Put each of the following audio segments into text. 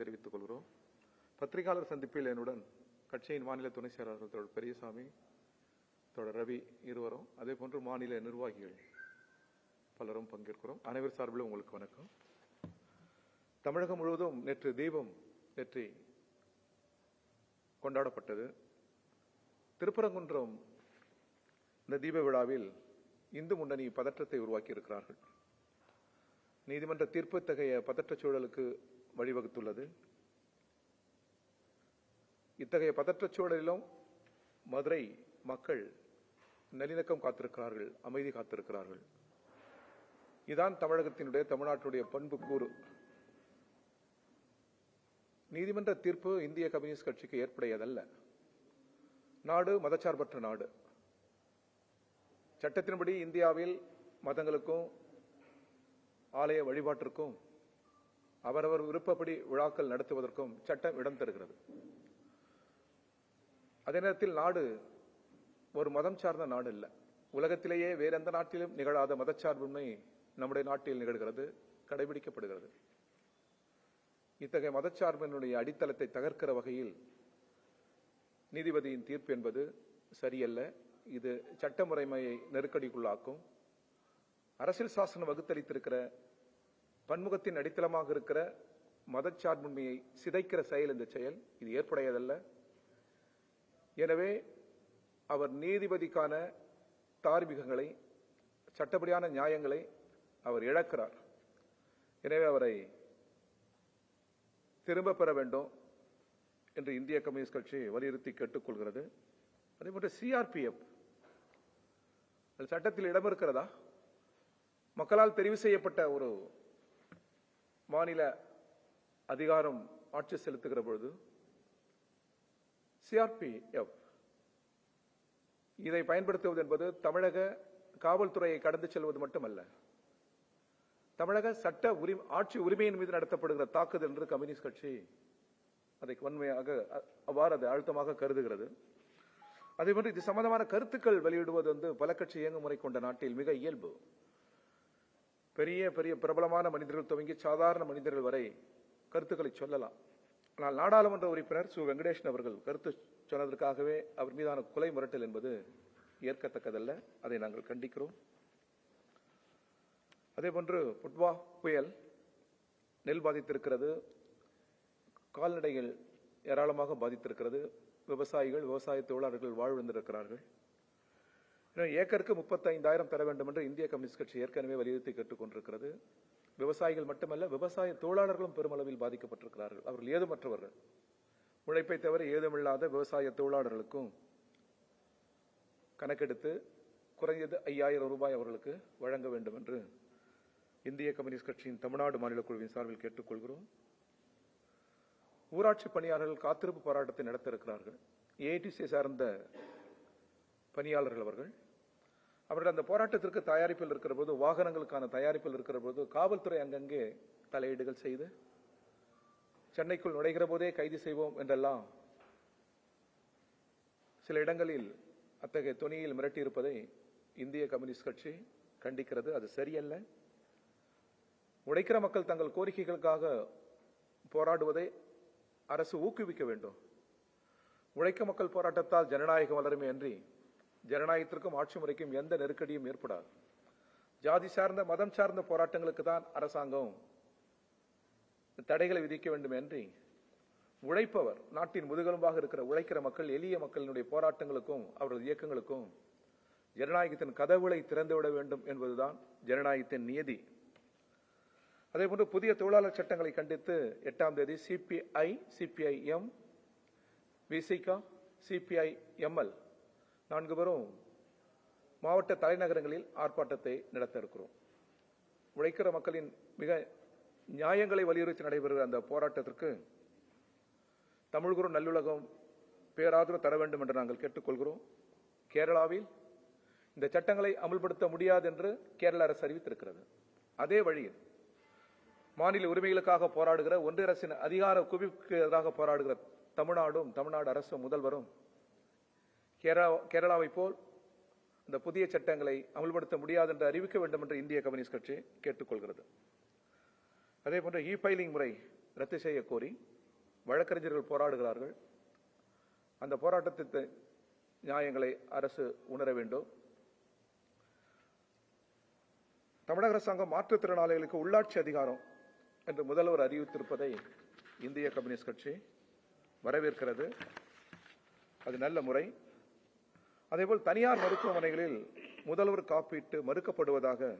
தெரிவித்துக் கொள்கிறோம் பத்திரிகையாளர் சந்திப்பில் என்னுடன் கட்சியின் மாநில துணை செயலாளர் தோழர் பெரியசாமி தோழர் ரவி இருவரும் அதே போன்று மாநில நிர்வாகிகள் பலரும் பங்கேற்கிறோம். அனைவர் சார்பிலும் உங்களுக்கு வணக்கம். தமிழகம் முழுவதும் நேற்று தீபம் வெற்றி கொண்டாடப்பட்டது. திருப்பரங்குன்றம் இந்த தீப விழாவில் இந்து முன்னணி பதற்றத்தை உருவாக்கி இருக்கிறார்கள் நீதிமன்ற தீர்ப்பு இத்தகைய பதற்றச் சூழலுக்கு வழிவகுத்துள்ளது. இத்தகைய பதற்றச் சூழலிலும் மதுரை மக்கள் நல்லிணக்கம் காத்திருக்கிறார்கள் அமைதி காத்திருக்கிறார்கள். இதான் தமிழகத்தினுடைய தமிழ்நாட்டுடைய பண்பு கூறு நீதிமன்ற தீர்ப்பு இந்திய கம்யூனிஸ்ட் கட்சிக்கு ஏற்புடையதல்ல. நாடு மதச்சார்பற்ற நாடு. சட்டத்தின்படி இந்தியாவில் மதங்களுக்கும் ஆலய வழிபாட்டிற்கும் அவரவர் விருப்பப்படி விழாக்கள் நடத்துவதற்கும் சட்டம் இடம் தருகிறது. அதே நேரத்தில் நாடு ஒரு மதம் சார்ந்த நாடு இல்ல உலகத்திலேயே வேற எந்த நாட்டிலும் நிகழாத மதச்சார்பின்மை நம்முடைய நாட்டில் நிகழ்கிறது கடைபிடிக்கப்படுகிறது. இத்தகைய மதச்சார்பினுடைய அடித்தளத்தை தகர்க்கிற வகையில் நீதிபதியின் தீர்ப்பு என்பது சரியல்ல. இது சட்ட முறைமையை நெருக்கடிக்குள்ளாக்கும். அரசியல் சாசனம் வகுத்தளித்திருக்கிற பன்முகத்தின் அடித்தளமாக இருக்கிற மதச்சார்பின்மையை சிதைக்கிற செயல் இந்த செயல். இது ஏற்புடையதல்ல. எனவே அவர் நீதிபதிக்கான தார்மீகங்களை சட்டப்படியான நியாயங்களை அவர் இழக்கிறார். எனவே அவரை திரும்ப பெற வேண்டும் என்று இந்திய கம்யூனிஸ்ட் கட்சி வலியுறுத்தி கேட்டுக்கொள்கிறது. அதே போன்று சிஆர்பிஎஃப் சட்டத்தில் இடம் இருக்கிறதா மக்களால் தெரிவு செய்யப்பட்ட ஒரு மாநில அதிகாரம் ஆட்சி செலுத்துகிற பொழுது சிஆர்பிஎஃப் இதை பயன்படுத்துவது என்பது தமிழக காவல்துறையை கடந்து செல்வது மட்டுமல்ல தமிழக சட்ட உரிமை ஆட்சி உரிமையின் மீது நடத்தப்படுகிற தாக்குதல் என்று கம்யூனிஸ்ட் கட்சி அதை வன்மையாக அவ்வாறு அதை அழுத்தமாக கருதுகிறது. அதேபோன்று இது சம்பந்தமான கருத்துக்கள் வெளியிடுவது வந்து பல கட்சி இயங்குமுறை கொண்ட நாட்டில் மிக இயல்பு. பெரிய பெரிய பிரபலமான மனிதர்கள் துவங்கி சாதாரண மனிதர்கள் வரை கருத்துக்களை சொல்லலாம். ஆனால் நாடாளுமன்ற உறுப்பினர் சு. வெங்கடேஷன் அவர்கள் கருத்து சொன்னதற்காகவே அவர் மீதான கொலை மிரட்டல் என்பது ஏற்கத்தக்கதல்ல. அதை நாங்கள் கண்டிக்கிறோம். அதேபோன்று புட்வா புயல் நெல் பாதித்திருக்கிறது. கால்நடைகள் ஏராளமாக பாதித்திருக்கிறது. விவசாயிகள் விவசாய தொழிலாளர்கள் வாழ்விழந்திருக்கிறார்கள் ஏக்கருக்கு முப்பத்தைந்தாயிரம் தர வேண்டும் என்று இந்திய கம்யூனிஸ்ட் கட்சி ஏற்கனவே வலியுறுத்தி கேட்டுக்கொண்டிருக்கிறது. விவசாயிகள் மட்டுமல்ல விவசாய தொழிலாளர்களும் பெருமளவில் பாதிக்கப்பட்டிருக்கிறார்கள். அவர்கள் ஏதுமற்றவர்கள். உழைப்பை தவிர ஏதுமில்லாத விவசாய தொழிலாளர்களுக்கும் கணக்கெடுத்து குறைந்தது ஐயாயிரம் ரூபாய் அவர்களுக்கு வழங்க வேண்டும் என்று இந்திய கம்யூனிஸ்ட் கட்சியின் தமிழ்நாடு மாநில குழுவின் சார்பில் கேட்டுக்கொள்கிறோம். ஊராட்சி பணியாளர்கள் காத்திருப்பு போராட்டத்தை நடத்த இருக்கிறார்கள். ஏடிசி சார்ந்த பணியாளர்கள் அவர்கள் அவர்கள் அந்த போராட்டத்திற்கு தயாரிப்பில் இருக்கிற போது வாகனங்களுக்கான தயாரிப்பில் இருக்கிற போது காவல்துறை அங்கங்கே தலையீடுகள் செய்து சென்னைக்குள் நுழைகிற போதே கைது செய்வோம் என்றெல்லாம் சில இடங்களில் அத்தகைய துணியில் மிரட்டியிருப்பதை இந்திய கம்யூனிஸ்ட் கட்சி கண்டிக்கிறது. அது சரியல்ல. உழைக்கிற மக்கள் தங்கள் கோரிக்கைகளுக்காக போராடுவதை அரசு ஊக்குவிக்க வேண்டும். உழைக்க மக்கள் போராட்டத்தால் ஜனநாயகம் வளருமே அன்றி ஜனநாயகத்திற்கும் ஆட்சி முறைக்கும் எந்த நெருக்கடியும் ஏற்படாது. ஜாதி சார்ந்த மதம் சார்ந்த போராட்டங்களுக்கு தான் அரசாங்கம் தடைகளை விதிக்க வேண்டும் என்று உழைப்பவர் நாட்டின் முதுகெலும்பாக இருக்கிற உழைக்கிற மக்கள் எளிய மக்களினுடைய போராட்டங்களுக்கும் அவரது இயக்கங்களுக்கும் ஜனநாயகத்தின் கதவுகளை திறந்துவிட வேண்டும் என்பதுதான் ஜனநாயகத்தின் நியதி. அதேபோன்று புதிய தொழிலாளர் சட்டங்களை கண்டித்து எட்டாம் தேதி CPI CPIM Visika CPI ML நான்கு பேரும் மாவட்ட தலைநகரங்களில் ஆர்ப்பாட்டத்தை நடத்த இருக்கிறோம். உழைக்கிற மக்களின் மிக நியாயங்களை வலியுறுத்தி நடைபெறுகிற அந்த போராட்டத்திற்கு தமிழ்குரு நல்லுலகம் பேராதரவு தர வேண்டும் என்று நாங்கள் கேட்டுக்கொள்கிறோம். கேரளாவில் இந்த சட்டங்களை அமல்படுத்த முடியாது என்று கேரள அரசு அறிவித்திருக்கிறது. அதே வழியில் மாநில உரிமைகளுக்காக போராடுகிற ஒன்றிய அரசின் அதிகார குவிப்புக்கு எதிராக போராடுகிற தமிழ்நாடும் தமிழ்நாடு அரசும் முதல்வரும் கேரளா கேரளாவை போல் இந்த புதிய சட்டங்களை அமல்படுத்த முடியாது என்று அறிவிக்க வேண்டும் என்று இந்திய கம்யூனிஸ்ட் கட்சி கேட்டுக்கொள்கிறது. அதே போன்ற இ ஃபைலிங் முறை ரத்து செய்ய கோரி வழக்கறிஞர்கள் போராடுகிறார்கள். அந்த போராட்டத்திற்கு நியாயங்களை அரசு உணர வேண்டும். தமிழக அரசாங்கம் மாற்றுத்திறனாளிகளுக்கு உள்ளாட்சி அதிகாரம் என்று முதல்வர் அறிவித்திருப்பதை இந்திய கம்யூனிஸ்ட் கட்சி வரவேற்கிறது. அது நல்ல முறை. அதேபோல் தனியார் மருத்துவமனைகளில் முதல்வர் காப்பீட்டு மறுக்கப்படுவதாக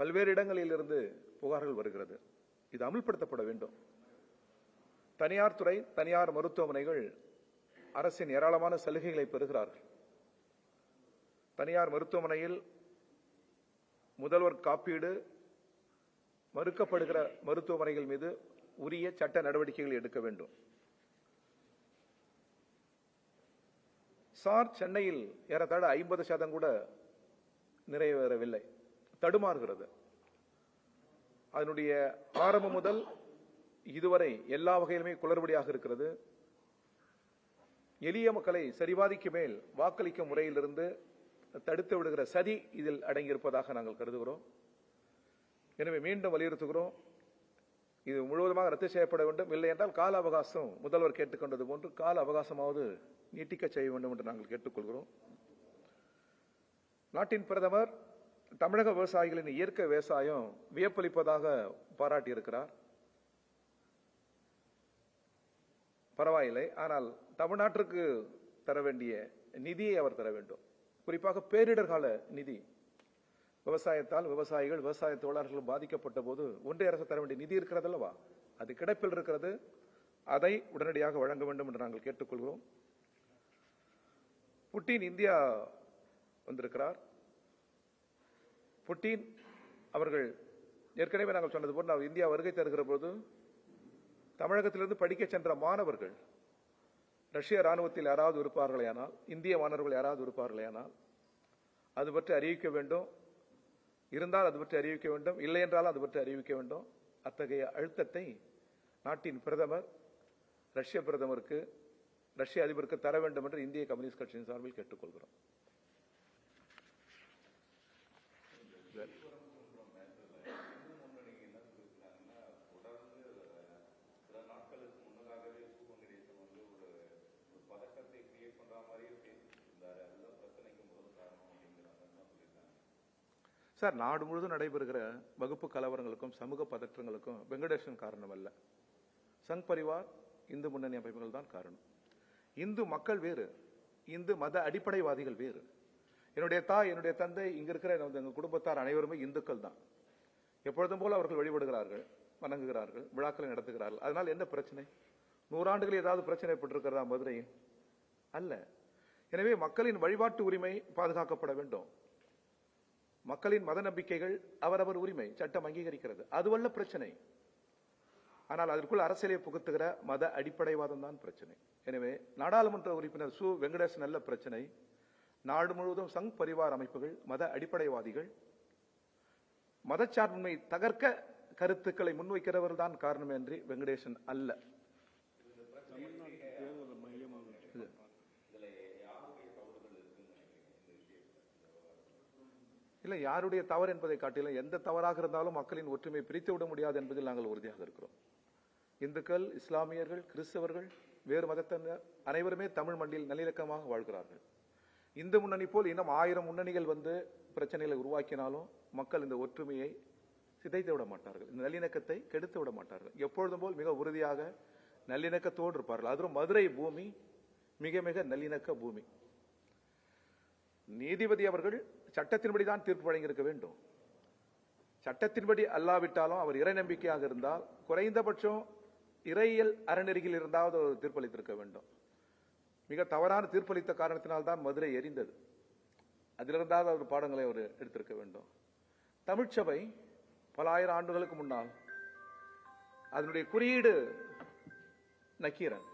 பல்வேறு இடங்களில் இருந்து புகார்கள் வருகிறது. இது அமல்படுத்தப்பட வேண்டும். தனியார் துறை தனியார் மருத்துவமனைகள் அரசின் ஏராளமான சலுகைகளை பெறுகிறார்கள். தனியார் மருத்துவமனையில் முதல்வர் காப்பீடு மறுக்கப்படுகிற மருத்துவமனைகள் மீது உரிய சட்ட நடவடிக்கைகள் எடுக்க வேண்டும். சார் சென்னையில் ஏறத்தாழ ஐம்பது சதம் கூட நிறைவேறவில்லை. தடுமாறுகிறது. அதனுடைய ஆரம்பம் முதல் இதுவரை எல்லா வகையிலுமே குளறுபடியாக இருக்கிறது. எளிய மக்களை சரிபாதிக்கு மேல் வாக்களிக்கும் முறையிலிருந்து தடுத்து விடுகிற சதி இதில் அடங்கியிருப்பதாக நாங்கள் கருதுகிறோம். எனவே மீண்டும் வலியுறுத்துகிறோம். இது முழுவதுமாக ரத்து செய்யப்பட வேண்டும். இல்லை என்றால் கால அவகாசம் முதல்வர் கேட்டுக்கொண்டது போன்று கால அவகாசமாவது நீட்டிக்க செய்ய வேண்டும் என்று நாங்கள் கேட்டுக்கொள்கிறோம். நாட்டின் பிரதமர் தமிழக விவசாயிகளின் இயற்கை விவசாயம் வியப்பளிப்பதாக பாராட்டியிருக்கிறார். பரவாயில்லை ஆனால் தமிழ்நாட்டிற்கு தர வேண்டிய நிதியை அவர் தர வேண்டும். குறிப்பாக பேரிடர் கால நிதி விவசாயத்தால் விவசாயிகள் விவசாய தொழிலாளர்கள் பாதிக்கப்பட்ட போது ஒன்றிய அரசு தர வேண்டிய நிதி இருக்கிறது அல்லவா? அது கிடைப்பில் இருக்கிறது. அதை உடனடியாக வழங்க வேண்டும் என்று நாங்கள் கேட்டுக்கொள்கிறோம். புட்டின் இந்தியா வந்திருக்கிறார். புட்டின் அவர்கள் ஏற்கனவே நாங்கள் சொன்னது போல் நான் இந்தியா வருகை தருகிற போது தமிழகத்திலிருந்து படிக்க சென்ற மாணவர்கள் ரஷ்ய ராணுவத்தில் யாராவது இருப்பார்களேயானால் இந்திய மாணவர்கள் யாராவது இருப்பார்களேயானால் அது பற்றி அறிவிக்க வேண்டும். இருந்தால் அது பற்றி அறிவிக்க வேண்டும். இல்லை என்றாலும் அது பற்றி அறிவிக்க வேண்டும். அத்தகைய அழுத்தத்தை நாட்டின் பிரதமர் ரஷ்ய பிரதமருக்கு ரஷ்ய அதிபருக்கு தர வேண்டும் என்று இந்திய கம்யூனிஸ்ட் கட்சியின் சார்பில் கேட்டுக்கொள்கிறோம். சார் நாடு முழுவதும் நடைபெறுகிற வகுப்பு கலவரங்களுக்கும் சமூக பதற்றங்களுக்கும் வெங்கடேசன் காரணம் அல்ல. சங் பரிவார் இந்து முன்னணி அமைப்புகள் தான் காரணம். இந்து மக்கள் வேறு இந்து மத அடிப்படைவாதிகள் வேறு. என்னுடைய தாய் என்னுடைய தந்தை இங்க இருக்கிற எங்கள் குடும்பத்தார் அனைவருமே இந்துக்கள் தான். எப்பொழுதும் போல அவர்கள் வழிபடுகிறார்கள் வணங்குகிறார்கள் விழாக்களை நடத்துகிறார்கள். அதனால் என்ன பிரச்சனை? நூறாண்டுகளில் ஏதாவது பிரச்சனை ஏற்பட்டிருக்கிறதா மதுரையில்? அல்ல. எனவே மக்களின் வழிபாட்டு உரிமை பாதுகாக்கப்பட வேண்டும். மக்களின் மத நம்பிக்கைகள் அவரவர் உரிமை சட்டம் அங்கீகரிக்கிறது. அதுவல்ல பிரச்சனை. ஆனால் அதற்குள் அரசியலை புகுத்துகிற மத அடிப்படைவாதம் தான் பிரச்சனை. எனவே நாடாளுமன்ற உறுப்பினர் சு. வெங்கடேஷ் நல்ல பிரச்சனை. நாடு முழுவதும் சங் பரிவார் அமைப்புகள் மத அடிப்படைவாதிகள். மதச்சார்பின்மை தகர்க்க கருத்துக்களை முன்வைக்கிறவர் தான் காரணம் என்று வெங்கடேசன் அல்ல. இல்லை யாருடைய தவறு என்பதை காட்டிலும் எந்த தவறாக இருந்தாலும் மக்களின் ஒற்றுமை பிரித்து விட முடியாது என்பதில் நாங்கள் உறுதியாக இருக்கிறோம். இந்துக்கள் இஸ்லாமியர்கள் கிறிஸ்தவர்கள் வேறு மதத்தினர் அனைவருமே தமிழ் மண்ணில் நல்லிணக்கமாக வாழ்கிறார்கள். இந்து முன்னணி போல் இன்னும் ஆயிரம் முன்னணிகள் வந்து பிரச்சனைகளை உருவாக்கினாலும் மக்கள் இந்த ஒற்றுமையை சிதைத்து விட மாட்டார்கள். இந்த நல்லிணக்கத்தை கெடுத்து விட மாட்டார்கள். எப்பொழுதும் போல் மிக உறுதியாக நல்லிணக்கத்தோடு இருப்பார்கள். அதுவும் மதுரை பூமி மிக மிக நல்லிணக்க பூமி. நீதிபதி அவர்கள் சட்டத்தின்படி தான் தீர்ப்பு வழங்கியிருக்க வேண்டும். சட்டத்தின்படி அல்லாவிட்டாலும் அவர் இறை நம்பிக்கையாக இருந்தால் குறைந்தபட்சம் இறையியல் அறநெறியில் இருந்தாவது அவர் தீர்ப்பளித்திருக்க வேண்டும். மிக தவறான தீர்ப்பளித்த காரணத்தினால் தான் மதுரை எரிந்தது. அதிலிருந்தாவது அவர் பாடங்களை அவர் எடுத்திருக்க வேண்டும். தமிழ்ச்சபை பல ஆயிரம் ஆண்டுகளுக்கு முன்னால் அதனுடைய குறியீடு நக்கீரன்.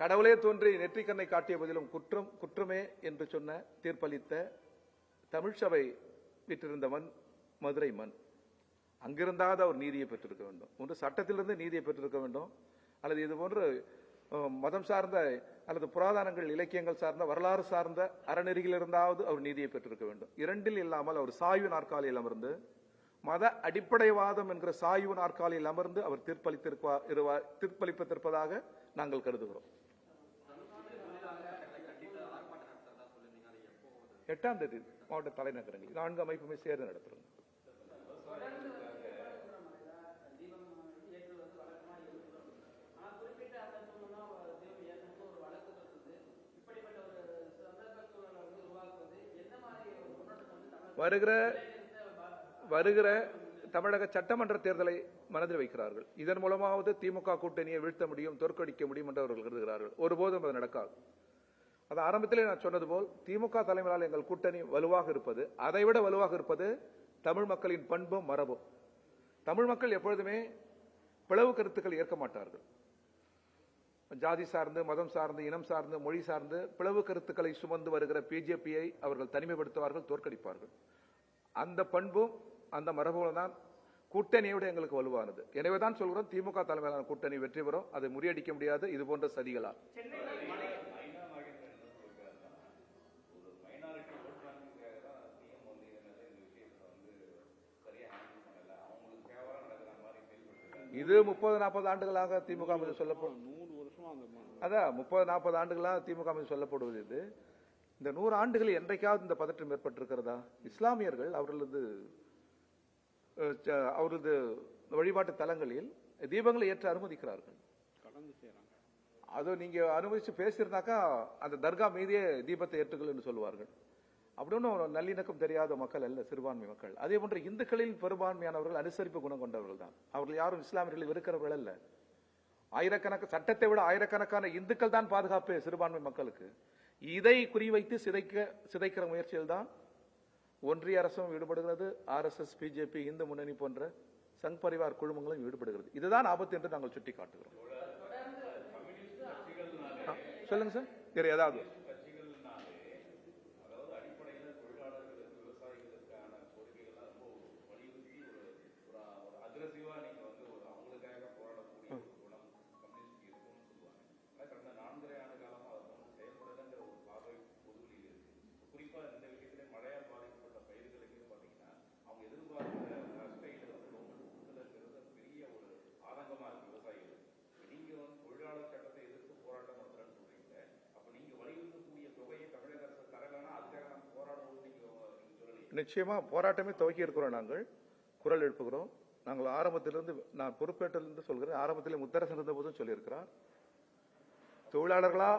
கடவுளே தோன்றி நெற்றிக்கண்ணை காட்டிய போதிலும் குற்றம் குற்றமே என்று சொன்ன தீர்ப்பளித்த தமிழ்ச்சபை விட்டிருந்த மதுரை மண். அங்கிருந்தாவது அவர் நீதியை பெற்றிருக்க வேண்டும். ஒன்று சட்டத்திலிருந்து நீதியை பெற்றிருக்க வேண்டும். அல்லது இது போன்று மதம் சார்ந்த அல்லது புராதனங்கள் இலக்கியங்கள் சார்ந்த வரலாறு சார்ந்த அறநெறியில் இருந்தாவது அவர் நீதியை பெற்றிருக்க வேண்டும். இரண்டில் இல்லாமல் அவர் சாய்வு நாற்காலியில் அமர்ந்து மத அடிப்படைவாதம் என்கிற சாய்வு நாற்காலியில் அமர்ந்து அவர் தீர்ப்பளித்திருப்பா- இருவா- நாங்கள் கருதுகிறோம். எட்டாம் தேதி. மாவட்ட தலைநகரங்கள். நான்கு அமைப்புமே சேர்ந்து நடத்துறோம். வருகிற வருகிற தமிழக சட்டமன்ற தேர்தலை மனதில் வைக்கிறார்கள். இதன் மூலமாவது திமுக கூட்டணியை வீழ்த்த முடியும் தோற்கடிக்க முடியும் என்று அவர்கள் கருதுகிறார்கள். ஒருபோதும் அது நடக்காது. அது ஆரம்பத்திலே நான் சொன்னது போல் திமுக தலைமையால் எங்கள் கூட்டணி வலுவாக இருப்பது அதைவிட வலுவாக இருப்பது தமிழ் மக்களின் பண்பும் மரபும். தமிழ் மக்கள் எப்பொழுதுமே பிளவு கருத்துக்கள் ஏற்க மாட்டார்கள். ஜாதி சார்ந்து மதம் சார்ந்து இனம் சார்ந்து மொழி சார்ந்து பிளவு கருத்துக்களை சுமந்து வருகிற பிஜேபியை அவர்கள் தனிமைப்படுத்துவார்கள் தோற்கடிப்பார்கள். அந்த பண்பும் அந்த மரபும் தான் கூட்டணியோடு எங்களுக்கு வலுவானது. எனவே தான் சொல்கிறோம் திமுக தலைமையிலான கூட்டணி வெற்றி பெறும் அதை முறியடிக்க முடியாது இது போன்ற சதிகளால். இது முப்பது நாற்பது ஆண்டுகளாக திமுக மீது சொல்லப்படும். நூறு வருஷமா அதான் முப்பது நாற்பது ஆண்டுகளாக திமுக மீது சொல்லப்படுவது இது. இந்த நூறு ஆண்டுகளில் என்றைக்காவது இந்த பதற்றம் ஏற்பட்டிருக்கிறதா? இஸ்லாமியர்கள் அவர்களது அவரது வழிபாட்டு தலங்களில் தீபங்களை ஏற்ற அனுமதிக்கிறார்கள். அது நீங்க அனுமதிச்சு பேசியிருந்தாக்கா அந்த தர்கா மீதே தீபத்தை ஏற்றுங்கள் என்று சொல்லுவார்கள் அப்படி ஒன்றும் நல்லிணக்கம் தெரியாத மக்கள் அல்ல சிறுபான்மை மக்கள். அதே போன்று இந்துக்களில் பெரும்பான்மையானவர்கள் அனுசரிப்பு குணம் கொண்டவர்கள் தான். அவர்கள் யாரும் இஸ்லாமியர்களை வெறுக்கிறவர்கள் அல்ல. ஆயிரக்கணக்கு சட்டத்தை விட ஆயிரக்கணக்கான இந்துக்கள் தான் பாதுகாப்பு சிறுபான்மை மக்களுக்கு. இதை குறிவைத்து சிதைக்க சிதைக்கிற முயற்சியில் தான் ஒன்றிய அரசும் ஈடுபடுகிறது. ஆர்எஸ்எஸ் பிஜேபி இந்து முன்னணி போன்ற சங் பரிவார் குழுமங்களும் ஈடுபடுகிறது. இதுதான் ஆபத்து என்று நாங்கள் சுட்டிக்காட்டுகிறோம். ஆ, சொல்லுங்க சார். வேற ஏதாவது நிச்சயமா போராட்டமே துவக்கி இருக்கிறோம் நாங்கள். குரல் எழுப்புகிறோம். நாங்கள் ஆரம்பத்திலிருந்து நான் பொறுப்பேற்றிலிருந்து சொல்கிறேன். ஆரம்பத்தில் முத்தரசன் இருந்த போதும் சொல்லியிருக்கிறார். தொழிலாளர்களா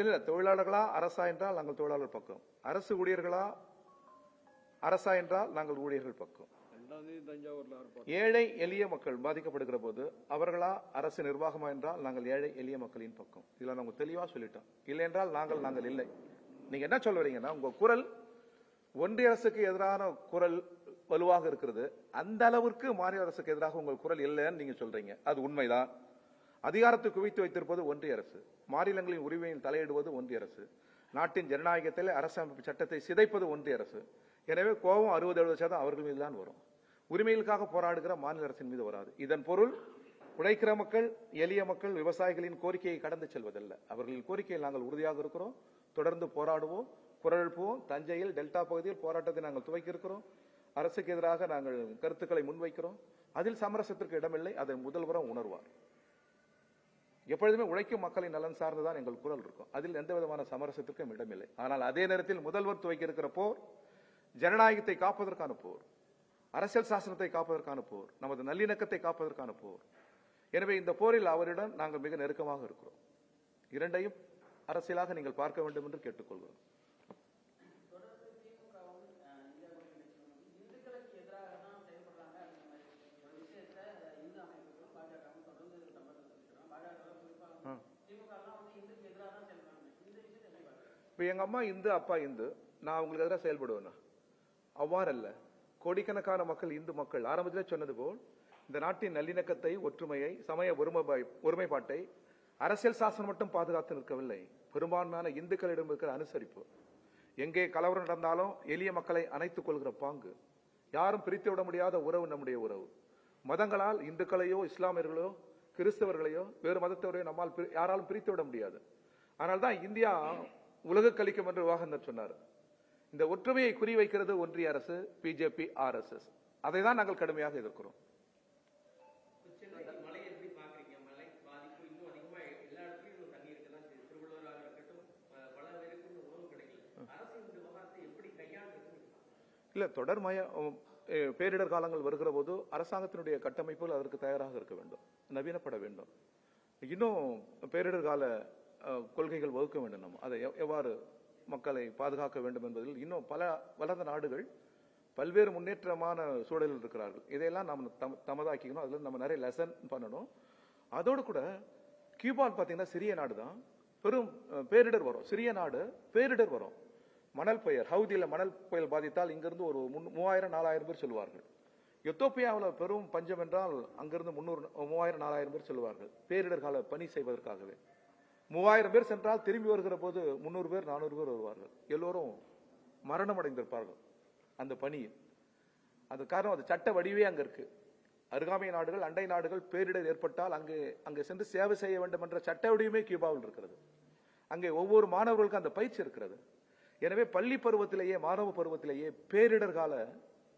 இல்ல தொழிலாளர்களா அரசா என்றால் நாங்கள் தொழிலாளர் பக்கம். அரசு ஊழியர்களா அரசா என்றால் நாங்கள் ஊழியர்கள் பக்கம். ஏழை எளிய மக்கள் பாதிக்கப்படுகிற போது அவர்களா அரசு நிர்வாகமா என்றால் நாங்கள் ஏழை எளிய மக்களின் பக்கம். இதுல நாங்கள் தெளிவா சொல்லிட்டோம் இல்லை என்றால் நாங்கள் நாங்கள் இல்லை. நீங்க என்ன சொல்ல வரீங்கன்னா உங்க குரல் ஒன்றிய அரசுக்கு எதிரான குரல் வலுவாக இருக்கிறது. அந்த அளவிற்கு மாநில அரசுக்கு எதிராக உங்கள் குரல் இல்லைன்னு நீங்க சொல்றீங்க. அது உண்மைதான். அதிகாரத்தை குவித்து வைத்திருப்பது ஒன்றிய அரசு. மாநிலங்களின் உரிமையில் தலையிடுவது ஒன்றிய அரசு. நாட்டின் ஜனநாயகத்தில் அரசமைப்பு சட்டத்தை சிதைப்பது ஒன்றிய அரசு. எனவே கோபம் அறுபது எழுபது சதம் அவர்கள் மீது தான் வரும். உரிமைகளுக்காக போராடுகிற மாநில அரசின் மீது வராது. இதன் பொருள் உழைக்கிற மக்கள் எளிய மக்கள் விவசாயிகளின் கோரிக்கையை கடந்து செல்வதல்ல. அவர்களின் கோரிக்கையில் நாங்கள் உறுதியாக இருக்கிறோம். தொடர்ந்து போராடுவோம். குரல் எழுப்புவோம் தஞ்சையில் டெல்டா பகுதியில் போராட்டத்தை நாங்கள் துவக்கி இருக்கிறோம் அரசுக்கு எதிராக நாங்கள் கருத்துக்களை முன்வைக்கிறோம். அதில் சமரசத்திற்கு இடமில்லை. அதை முதல்வரும் உணர்வார். எப்பொழுதுமே உழைக்கும் மக்களின் நலன் சார்ந்துதான் எங்கள் குரல் இருக்கும். அதில் எந்த விதமான சமரசத்திற்கும் இடமில்லை. ஆனால் அதே நேரத்தில் முதல்வர் துவக்கி இருக்கிற போர் ஜனநாயகத்தை காப்பதற்கான போர் அரசியல் சாசனத்தை காப்பதற்கான போர் நமது நல்லிணக்கத்தை காப்பதற்கான போர். எனவே இந்த போரில் அவரிடம் நாங்கள் மிக நெருக்கமாக இருக்கிறோம். இரண்டையும் அரசியலாக நீங்கள் பார்க்க வேண்டும் என்று கேட்டுக்கொள்கிறோம். இப்போ எங்கள் அம்மா இந்து அப்பா இந்து நான் அவங்களுக்கு எதிராக செயல்படுவேனா? அவ்வாறல்ல. கோடிக்கணக்கான மக்கள் இந்து மக்கள். ஆரம்பத்தில் சொன்னது போல் இந்த நாட்டின் நல்லிணக்கத்தை ஒற்றுமையை சமய ஒருமை ஒருமைப்பாட்டை அரசியல் சாசனம் மட்டும் பாதுகாத்து நிற்கவில்லை. பெரும்பான்மையான இந்துக்களிடம் இருக்கிற அனுசரிப்பு. எங்கே கலவரம் நடந்தாலும் எளிய மக்களை அணைத்துக் கொள்கிற பாங்கு. யாரும் பிரித்து விட முடியாத உறவு நம்முடைய உறவு. மதங்களால் இந்துக்களையோ இஸ்லாமியர்களோ கிறிஸ்தவர்களையோ வேறு மதத்தவரையோ நம்மால் பிரி- யாராலும் பிரித்து விட முடியாது. அதனால்தான் தான் இந்தியா உலக கழிக்கும் என்று விவாகந்தர் சொன்னார். இந்த ஒற்றுமையை குறிவைக்கிறது ஒன்றிய அரசு பிஜேபி ஆர்எஸ்எஸ் அதை தான் நாங்கள் கடுமையாக எதிர்க்கிறோம். இல்லை இல்ல தொடர் மய பேரிடர் காலங்கள் வருகிற போது அரசாங்கத்தினுடைய கட்டமைப்புகள் அதற்கு தயாராக இருக்க வேண்டும் நவீனப்பட வேண்டும். இன்னும் பேரிடர் கால கொள்கைகள் வகுக்க வேண்டும் நம்ம. அதை எவ்வாறு மக்களை பாதுகாக்க வேண்டும் என்பதில் இன்னும் பல வளர்ந்த நாடுகள் பல்வேறு முன்னேற்றமான சூழலில் இருக்கிறார்கள். இதையெல்லாம் நம்ம தம தமதாக்கிக்கணும். அதில் நம்ம நிறைய லெசன் பண்ணணும். அதோடு கூட கியூபால் பார்த்தீங்கன்னா சிறிய நாடு தான். பெரும் பேரிடர் வரும். சிறிய நாடு பேரிடர் வரும். மணல் பெயர் ஹவுதியில் மணல் புயல் பாதித்தால் இங்கிருந்து ஒரு முன்- மூவாயிரம் நாலாயிரம் பேர் சொல்லுவார்கள் எத்தோப்பியாவில் பெரும் பஞ்சம் என்றால் அங்கிருந்து முன்னூறு மூவாயிரம் நாலாயிரம் பேர் சொல்லுவார்கள் பேரிடர் கால பணி செய்வதற்காகவே. மூவாயிரம் பேர் சென்றால் திரும்பி வருகிற போது முந்நூறு பேர் நானூறு பேர் வருவார்கள். எல்லோரும் மரணம் அடைந்திருப்பார்கள் அந்த பணியில் அது காரணம் அது சட்ட வடிவே அங்கே இருக்கு. அருகாமை நாடுகள் அண்டை நாடுகள் பேரிடர் ஏற்பட்டால் அங்கே அங்கே சென்று சேவை செய்ய வேண்டும் என்ற சட்ட வடிவமே கியூபாவில் இருக்கிறது. அங்கே ஒவ்வொரு மாணவர்களுக்கும் அந்த பயிற்சி இருக்கிறது. எனவே பள்ளி பருவத்திலேயே மாணவ பருவத்திலேயே பேரிடர் கால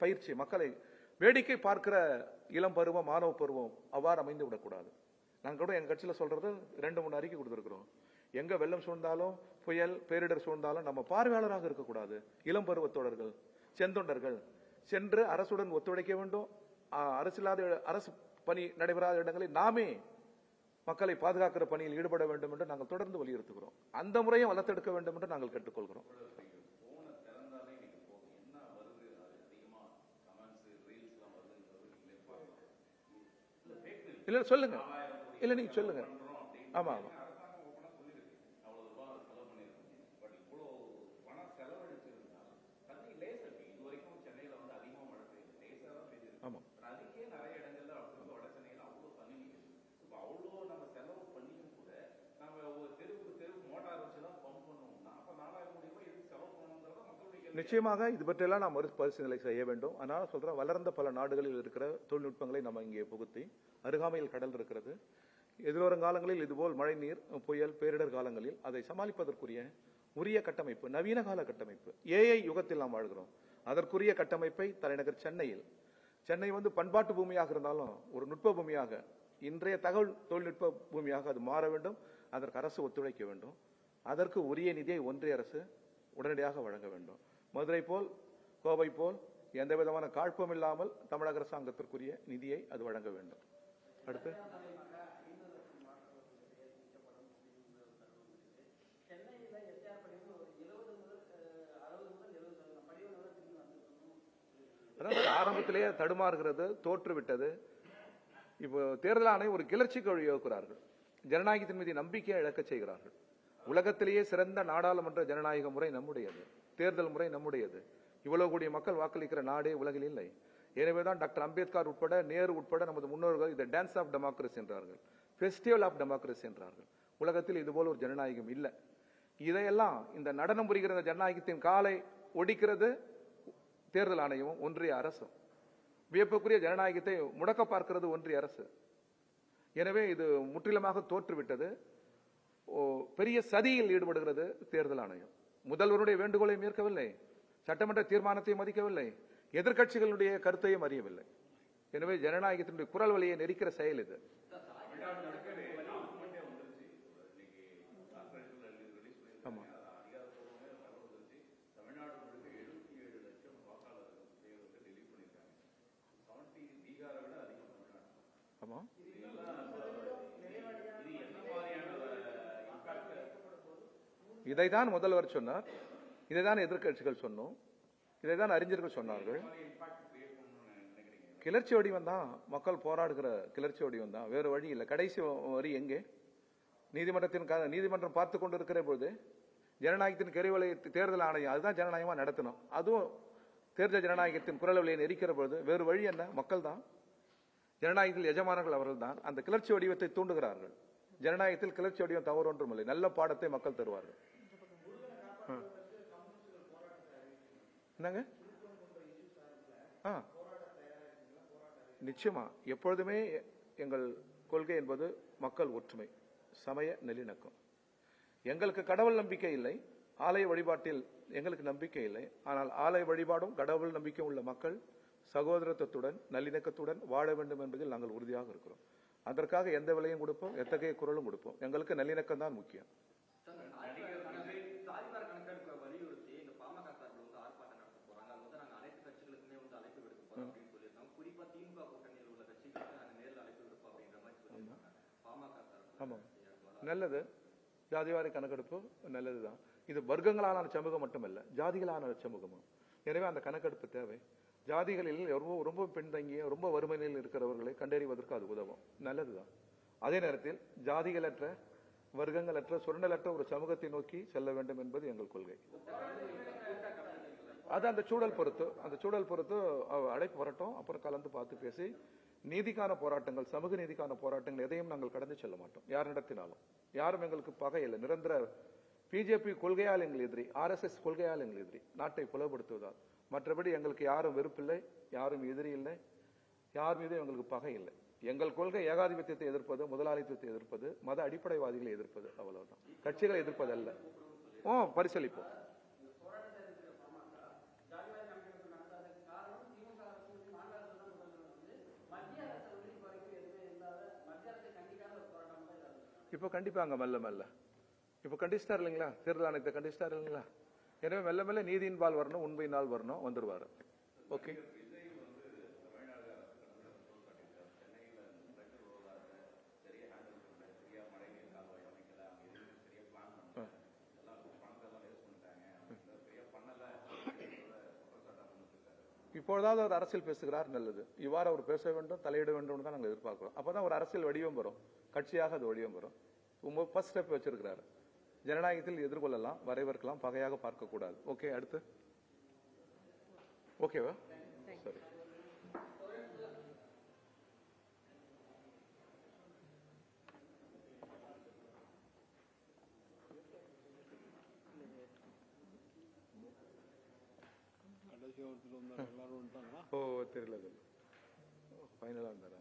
பயிற்சி மக்களை வேடிக்கை பார்க்கிற இளம் பருவம் மாணவ பருவம் அவ்வாறு அமைந்து விடக்கூடாது நாங்கள் கூட எங்கள் கட்சியில் சொல்றது ரெண்டு மூணு அறிக்கை கொடுத்துருக்குறோம். எங்க வெள்ளம் சூழ்ந்தாலும் புயல் பேரிடர் சூழ்ந்தாலும் நம்ம பார்வையாளராக இருக்கக்கூடாது. இளம் பருவத்தோழர்கள் செந்தொண்டர்கள் சென்று அரசுடன் ஒத்துழைக்க வேண்டும். அரசில்லாத அரசு இல்லாத அரசு பணி நடைபெறாத இடங்களில் நாமே மக்களை பாதுகாக்கிற பணியில் ஈடுபட வேண்டும் என்று நாங்கள் தொடர்ந்து வலியுறுத்துகிறோம். அந்த முறையும் வளர்த்தெடுக்க வேண்டும் என்று நாங்கள் கேட்டுக்கொள்கிறோம். இல்ல சொல்லுங்க. இல்ல நீங்க சொல்லுங்க. ஆமா ஆமா. நிச்சயமாக இது பற்றியெல்லாம் நாம் மறுபரிசீலனை செய்ய வேண்டும். அதனால சொல்றேன் வளர்ந்த பல நாடுகளில் இருக்கிற தொழில்நுட்பங்களை நம்ம இங்கே புகுத்தி அருகாமையில் கடல் இருக்கிறது. எதிர்வரும் காலங்களில் இதுபோல் மழை நீர் புயல் பேரிடர் காலங்களில் அதை சமாளிப்பதற்குரிய உரிய கட்டமைப்பு நவீன கால கட்டமைப்பு ஏஐ யுகத்தில் நாம் வாழ்கிறோம். அதற்குரிய கட்டமைப்பை தலைநகர் சென்னையில் சென்னை வந்து பண்பாட்டு பூமியாக இருந்தாலும் ஒரு நுட்ப பூமியாக இன்றைய தகவல் தொழில்நுட்ப பூமியாக அது மாற வேண்டும் அதற்கு அரசு ஒத்துழைக்க வேண்டும். அதற்கு உரிய நிதியை ஒன்றிய அரசு உடனடியாக வழங்க வேண்டும். மதுரை போல் கோவை போல் எந்த விதமான காழ்ப்பும் இல்லாமல் தமிழக அரசாங்கத்திற்குரிய நிதியை அது வழங்க வேண்டும். அடுத்து? ஆரம்பத்திலேயே தடுமாறுகிறது தோற்றுவிட்டது. இப்போ தேர்தல் ஆணையம் ஒரு கிளர்ச்சிக்கு வழிவகுக்கிறார்கள் ஜனநாயகத்தின் மீது நம்பிக்கையை இழக்க செய்கிறார்கள். உலகத்திலேயே சிறந்த நாடாளுமன்ற ஜனநாயக முறை நம்முடையது. தேர்தல் முறை நம்முடையது. இவ்வளவு கூடிய மக்கள் வாக்களிக்கிற நாடே உலகில் இல்லை. எனவேதான் டாக்டர் அம்பேத்கர் உட்பட நேரு உட்பட நமது முன்னோர்கள் இதை டான்ஸ் ஆஃப் டெமோக்ரஸி என்றார்கள். ஃபெஸ்டிவல் ஆஃப் டெமோக்ரஸி என்றார்கள். உலகத்தில் இதுபோல் ஒரு ஜனநாயகம் இல்லை. இதையெல்லாம் இந்த நடனம் புரிகிற ஜனநாயகத்தின் காலை ஒடிக்கிறது. தேர்தல் ஆணையமும் ஒன்றிய அரசும். வியப்புக்குரிய ஜனநாயகத்தை முடக்க பார்க்கிறது ஒன்றிய அரசு. எனவே இது முற்றிலுமாக தோற்றுவிட்டது. ஓ, பெரிய சதியில் ஈடுபடுகிறது தேர்தல் ஆணையம். முதல்வருடைய வேண்டுகோளை ஏற்கவில்லை சட்டமன்ற தீர்மானத்தை மதிக்கவில்லை. எதிர்க்கட்சிகளுடைய கருத்தையும் அறியவில்லை. எனவே ஜனநாயகத்தினுடைய குரல் வழியை நெரிக்கிற செயல் இது. ஆமா. இதை தான் முதல்வர் சொன்னார். இதை தான் எதிர்க்கட்சிகள் சொன்னோம். இதை தான் அறிஞர்கள் சொன்னார்கள். கிளர்ச்சி வடிவம் தான். மக்கள் போராடுகிற கிளர்ச்சி வடிவம் தான். வேறு வழி இல்லை. கடைசி வரி எங்கே? நீதிமன்றத்தின் க- நீதிமன்றம் பார்த்து கொண்டு இருக்கிற போது ஜனநாயகத்தின் கருவலை தேர்தல் ஆணையம் அதுதான் ஜனநாயகமா நடத்தணும். அதுவும் தேர்தல் ஜனநாயகத்தின் குரல் வழியை நெரிக்கிற பொழுது வேறு வழி என்ன? மக்கள் தான். ஜனநாயகத்தில் எஜமானர்கள் அவர்கள் தான். அந்த கிளர்ச்சி வடிவத்தை தூண்டுகிறார்கள். ஜனநாயகத்தில் கிளர்ச்சி வடிவம் தவறு ஒன்றும் இல்லை நல்ல பாடத்தை மக்கள் தருவார்கள். என்னங்க? ஆ. நிச்சயமா எப்பொழுதுமே எங்கள் கொள்கை என்பது மக்கள் ஒற்றுமை சமய நல்லிணக்கம். எங்களுக்கு கடவுள் நம்பிக்கை இல்லை ஆலய வழிபாட்டில் எங்களுக்கு நம்பிக்கை இல்லை ஆனால் ஆலய வழிபாடும் கடவுள் நம்பிக்கை உள்ள மக்கள் சகோதரத்துவத்துடன் நல்லிணக்கத்துடன் வாழ வேண்டும் என்பதில் நாங்கள் உறுதியாக இருக்கிறோம். அதற்காக எந்த விலையும் கொடுப்போம் எத்தகைய குரலும் கொடுப்போம். எங்களுக்கு நல்லிணக்கம் தான் முக்கியம் சாதிவார கணக்கெடுப்பை வலியுறுத்தி இந்த பாமக சார்பில் வந்து ஆர்ப்பாட்டம் நடத்த போறாங்க அது வந்து நாங்க அனைத்து கட்சிகளுக்குமே வந்து அழைப்பு விடுக்க போறோம் அப்படின்னு சொல்லியிருக்காங்க குறிப்பா திமுக கூட்டணியில் உள்ள கட்சிகளுக்கு நாங்க நேரில் அழைப்பு விடுப்போம் அப்படின்ற மாதிரி சொல்லியிருக்காங்க பாமக சார்பில் ஆமாம். நல்லது. ஜாதிவாரி கணக்கெடுப்பு நல்லதுதான். இது வர்க்கங்களான சமூகம் மட்டுமல்ல ஜாதிகளான சமூகமும். எனவே அந்த கணக்கெடுப்பு தேவை. ஜாதிகளில் ரொம்ப ரொம்ப பின்தங்கிய ரொம்ப வறுமையில் இருக்கிறவர்களை கண்டறிவதற்கு அது உதவும். நல்லதுதான். அதே நேரத்தில் ஜாதிகளற்ற வர்க்கங்களற்ற சுரண்டலற்ற ஒரு சமூகத்தை நோக்கி செல்ல வேண்டும் என்பது எங்கள் கொள்கை. அது அந்த சூழல் பொறுத்து அந்த சூழல் பொறுத்து அழைப்பு வரட்டும். அப்புறம் கலந்து பார்த்து பேசி நீதிக்கான போராட்டங்கள் சமூக நீதிக்கான போராட்டங்கள் எதையும் நாங்கள் கடந்து செல்ல மாட்டோம். யார் நடத்தினாலும். யாரும் எங்களுக்கு பகை இல்லை. நிரந்தர பிஜேபி கொள்கையால் எங்கள் எதிரி ஆர்எஸ்எஸ் கொள்கையால் எங்கள் எதிரி நாட்டை புலப்படுத்துவதால். மற்றபடி எங்களுக்கு யாரும் வெறுப்பில்லை யாரும் எதிரி இல்லை யார் மீதும் எங்களுக்கு பகை இல்லை. எங்கள் கொள்கை ஏகாதிபத்தியத்தை எதிர்ப்பது முதலாளித்துவத்தை எதிர்ப்பது மத அடிப்படைவாதிகளை எதிர்ப்பது அவ்வளவுதான். கட்சிகளை எதிர்ப்பது அல்ல ஓ பரிசளிப்போம். இப்போ கண்டிப்பாங்க மெல்ல மெல்ல. இப்போ கண்டிஸ்டார் இல்லைங்களா? தேர்தல் ஆணையத்தை கண்டிஸ்டார் இல்லைங்களா? எனவே மெல்ல மெல்ல நீதியின் பால் வரணும் உண்மையின் நாள் வரணும் வந்துருவாரு. ஓகே. இப்பொழுதாவது ஒரு அரசியல் பேசுகிறார் நல்லது. இவ்வாறு அவர் பேச வேண்டும் தலையிட வேண்டும் தான் நாங்கள் எதிர்பார்க்கிறோம். அப்பதான் ஒரு அரசியல் வடிவம் வரும். கட்சியாக அது வடிவம் வரும். ஃபர்ஸ்ட் ஸ்டெப் வச்சிருக்கிறாரு. ஜனநாயகத்தில் எதிர்கொள்ளலாம் வரைவர்க்கலாம் பகையாக பார்க்க கூடாது ஓகே அடுத்து ஓகேவா சரி ஓ தெரியல ஃபைனலாக இருந்தாரா